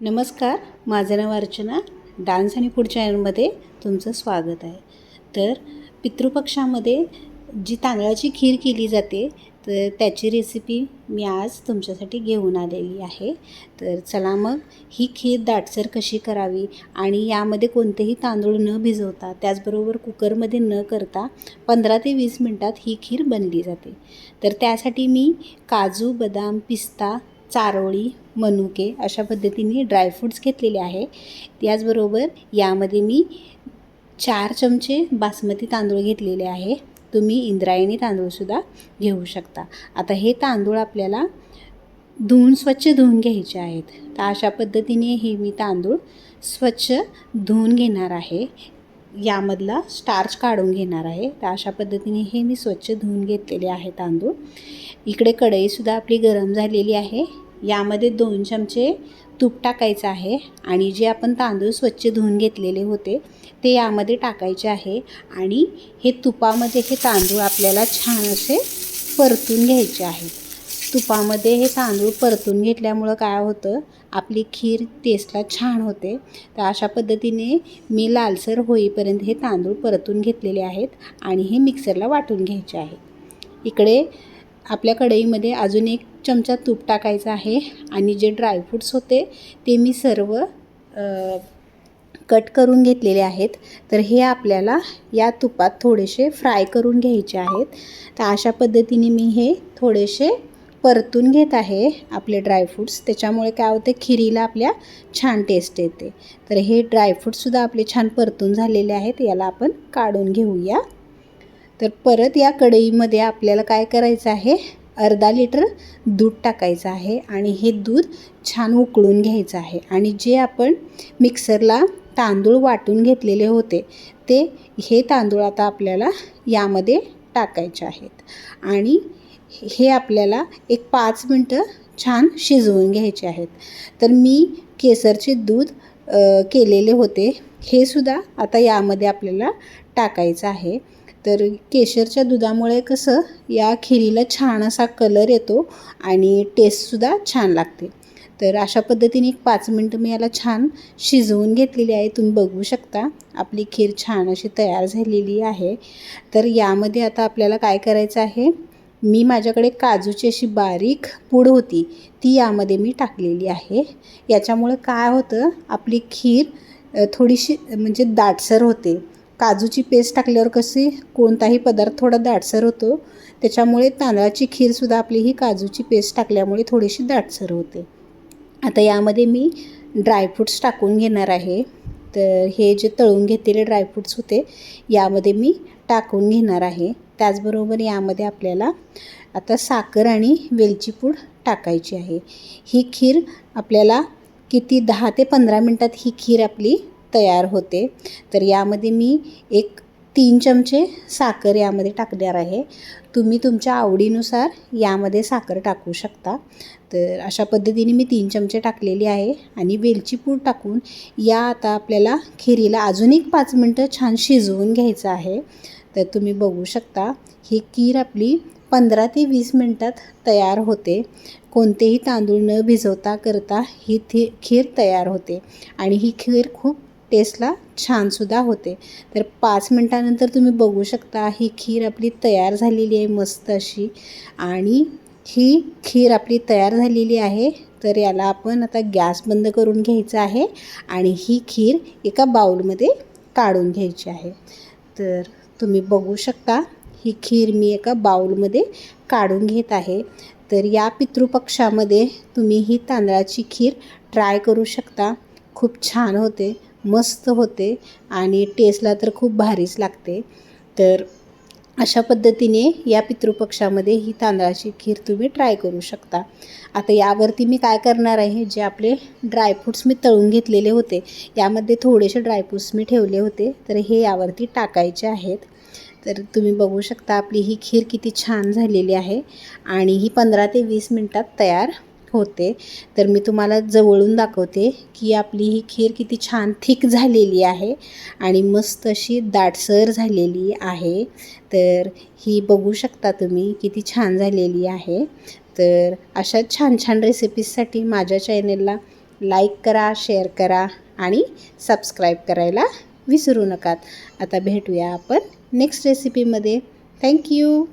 नमस्कार माझं नाव अर्चना. डान्स आणि फूड चॅनलमध्ये तुमचं स्वागत आहे. तर पितृपक्षामध्ये जी तांदळाची खीर केली जाते तर त्याची रेसिपी मी आज तुमच्यासाठी घेऊन आलेली आहे. तर चला मग ही खीर दाटसर कशी करावी आणि यामध्ये कोणतेही तांदूळ न भिजवता त्याचबरोबर कुकरमध्ये न करता पंधरा ते वीस मिनटात ही खीर बनली जाते. तर त्यासाठी मी काजू बदाम पिस्ता चारोळी मनुके अशा पद्धतीने ड्रायफ्रूट्स घेतलेले आहे. त्याचबरोबर यामध्ये मी चार चमचे बासमती तांदूळ घेतलेले आहे. तुम्ही इंद्रायणी तांदूळसुद्धा घेऊ शकता. आता हे तांदूळ आपल्याला धुवून स्वच्छ धुवून घ्यायचे आहेत. तर अशा पद्धतीने हे मी तांदूळ स्वच्छ धुवून घेणार आहे. यामधला स्टार्च काढून घेणार आहे. तर अशा पद्धतीने हे मी स्वच्छ धुवून घेतलेले आहे तांदूळ. इकडे कढईसुद्धा आपली गरम झालेली आहे. यामध्ये दोन चमचे तूप टाकायचं आहे आणि जे आपण तांदूळ स्वच्छ धुवून घेतलेले होते ते यामध्ये टाकायचे आहे आणि हे तुपामध्ये हे तांदूळ आपल्याला छान असे परतून घ्यायचे आहेत तुपामध्ये हे तांदूळ परतून घेतल्यामुळं काय होतं आपली खीर टेस्टला छान होते. तर अशा पद्धतीने मी लालसर होईपर्यंत हे तांदूळ परतून घेतलेले आहेत आणि हे मिक्सरला वाटून घ्यायचे आहे. इकडे आपल्या कढईमध्ये अजून एक चमचा तूप टाकायचं आहे आणि जे ड्रायफ्रूट्स होते ते मी सर्व कट करून घेतलेले आहेत. तर हे आपल्याला या तुपात थोडेसे फ्राय करून घ्यायचे आहेत. तर अशा पद्धतीने मी हे थोडेसे परतून घेत आहे आपले ड्रायफ्रूट्स त्याच्यामुळे काय होते खिरीला आपल्या छान टेस्ट येते. तर हे ड्रायफ्रूटसुद्धा आपले छान परतून झालेले आहेत. याला आपण काढून घेऊया. तर परत या कढईमध्ये आपल्याला काय करायचं आहे अर्धा लिटर दूध टाकायचं आहे आणि हे दूध छान उकळून घ्यायचं आहे. आणि जे आपण मिक्सरला तांदूळ वाटून घेतलेले होते ते हे तांदूळ आता आपल्याला यामध्ये टाकायचे आहेत. आणि हे आपल्याला एक पाच मिनटं छान शिजवून घ्यायचे आहेत. तर मी केसरचे दूध केलेले होते. हे सुद्धा आता यामध्ये आपल्याला टाकायचं आहे. तर केशरच्या दुधामुळे कसं या खिरीला छान असा कलर येतो आणि टेस्टसुद्धा छान लागते. तर अशा पद्धतीने एक पाच मिनटं मी याला छान शिजवून घेतलेली आहे. तुम्ही बघू शकता आपली खीर छान अशी तयार झालेली आहे. तर यामध्ये आता आपल्याला काय करायचं आहे मी माझ्याकडे काजूची अशी बारीक पूड होती ती यामध्ये मी टाकलेली आहे. याच्यामुळं काय होतं आपली खीर थोडीशी म्हणजे दाटसर होते. काजूची पेस्ट टाकल्यावर कशी कोणताही पदार्थ थोडा दाटसर होतो. त्याच्यामुळे तांदळाची खीरसुद्धा आपली ही काजूची पेस्ट टाकल्यामुळे थोडीशी दाटसर होते. आता यामध्ये मी ड्रायफ्रूट्स टाकून घेणार आहे. तर हे जे तळून घेतलेले ड्रायफ्रूट्स होते यामध्ये मी टाकून घेणार आहे. त्याचबरोबर यामध्ये आपल्याला आता साखर आणि वेलची पूड टाकायची आहे. ही खीर आपल्याला किती दहा ते पंधरा मिनटात ही खीर आपली तयार होते. तर यामध्ये मी एक तीन चमचे साखर यामध्ये टाकणार आहे. तुम्ही तुमच्या आवडीनुसार यामध्ये साखर टाकू शकता. तर अशा पद्धतीने मी तीन चमचे टाकलेली आहे आणि वेलची पूड टाकून या आता आपल्याला खिरीला अजून एक पाच मिनटं छान शिजवून घ्यायचं आहे. तर तुम्ही बघू शकता ही खीर आपली पंधरा ते वीस मिनटात तयार होते. कोणतेही तांदूळ न भिजवता करता ही थी खीर तयार होते आणि ही खीर खूप टेस्टला छानसुद्धा होते. तर पाच मिनटानंतर तुम्ही बघू शकता ही खीर आपली तयार झालेली आहे मस्त अशी आणि ही खीर आपली तयार झालेली आहे. तर याला आपण आता गॅस बंद करून घ्यायचा आहे आणि ही खीर एका बाऊलमध्ये काढून घ्यायची आहे. तर तुम्ही बघू शकता ही खीर मी एका बाऊलमध्ये काढून घेत आहे. तर या पितृपक्षामध्ये तुम्ही ही तांदळाची खीर ट्राय करू शकता. खूप छान होते मस्त होते आणि टेस्टला तर खूप भारीच लागते. तर अशा पद्धतीने या पितृपक्षामध्ये ही तांदळाची खीर तुम्ही ट्राय करू शकता. आता यावरती मी काय करणार आहे जे आपले ड्रायफ्रूट्स मी तळून घेतलेले होते यामध्ये थोडेसे ड्रायफ्रूट्स मी ठेवले होते तर हे यावरती टाकायचे आहेत. तर तुम्ही बघू शकता आपली ही खीर किती छान झालेली आहे आणि ही पंधरा ते वीस मिनटात तयार होते तर मी तुम्हाला जवळून दाखवते की आपली ही खीर किती छान थिक झालेली आहे आणि मस्त अशी दाटसर झालेली आहे. तर ही बघू शकता तुम्ही किती छान झालेली आहे. तर अशा छान छान रेसिपीजसाठी माझ्या चॅनेलला लाईक करा शेअर करा आणि सबस्क्राईब करायला विसरू नकात आता भेटूया आपण नेक्स्ट रेसिपीमध्ये थँक्यू